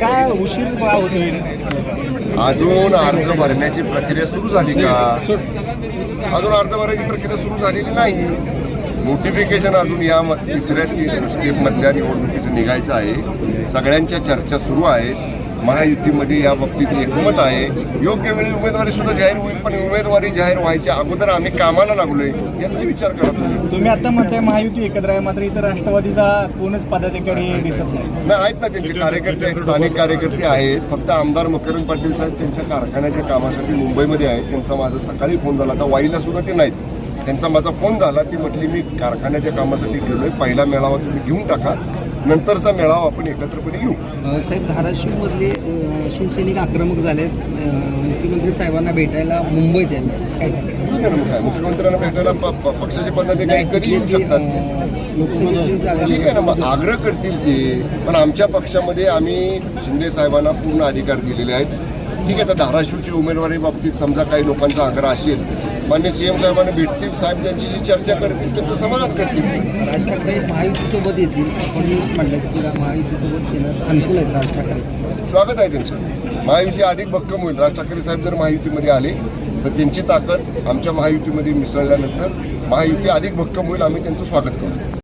काय उशीर अजून अर्ज भरण्याची प्रक्रिया सुरू झाली का? अजून अर्ज भरण्याची प्रक्रिया सुरू झालेली नाही. नोटिफिकेशन अजून या तिसऱ्या स्टेपमधल्या निवडणुकीचं निघायचं आहे. सगळ्यांच्या चर्चा सुरू आहेत महायुतीमध्ये या बाबतीत एकमत आहे. योग्य वेळी उमेदवारी सुद्धा जाहीर होईल पण उमेदवारी जाहीर व्हायच्या अगोदर आम्ही कामाला लागलोय याचा विचार करा तुम्ही आता म्हणताय महायुती एकत्र आहे मात्र इथं राष्ट्रवादीचा कोणच पदाधिकारी दिसत नाही आहेत ना त्यांचे कार्यकर्ते आहेत स्थानिक कार्यकर्ते आहेत. फक्त आमदार मकरंद पाटील साहेब त्यांच्या कारखान्याच्या कामासाठी मुंबईमध्ये आहेत. त्यांचा माझा सकाळी फोन झाला. आता वाईला सुद्धा ते नाहीत. त्यांचा माझा फोन झाला ती म्हटली मी कारखान्याच्या कामासाठी गेलोय. पहिला मेळावा तुम्ही घेऊन टाका. नंतरचा मेळावा आपण एकत्रपणे घेऊ साहेब धाराशिवमधले शिवसैनिक आक्रमक झालेत. अ, मुख्यमंत्री साहेबांना भेटायला मुंबईत आहे मुख्यमंत्र्यांना भेटायला पक्षाचे पदाधिकारी कधी येऊ शकतात. ठीक आहे ना मग आग्रह करतील ते. पण आमच्या पक्षामध्ये आम्ही शिंदे साहेबांना पूर्ण अधिकार दिलेले आहेत. ठीक आहे तर धाराशिवची उमेदवारी बाबतीत समजा काही लोकांचा आग्रह असेल मान्य सीएम साहेबांना भेटतील साहेब त्यांची जी चर्चा करतील त्यांचं समाधान करतील. राज ठाकरे महायुतीसोबत येतील. फडणवीस म्हणलं की महायुतीसोबत येण्यास अनुकूल आहेत राज ठाकरे स्वागत आहे त्यांचं. महायुती अधिक भक्कम होईल. राज ठाकरे साहेब जर महायुतीमध्ये आले तर त्यांची ताकद आमच्या महायुतीमध्ये मिसळल्यानंतर महायुती अधिक भक्कम होईल आम्ही त्यांचं स्वागत करू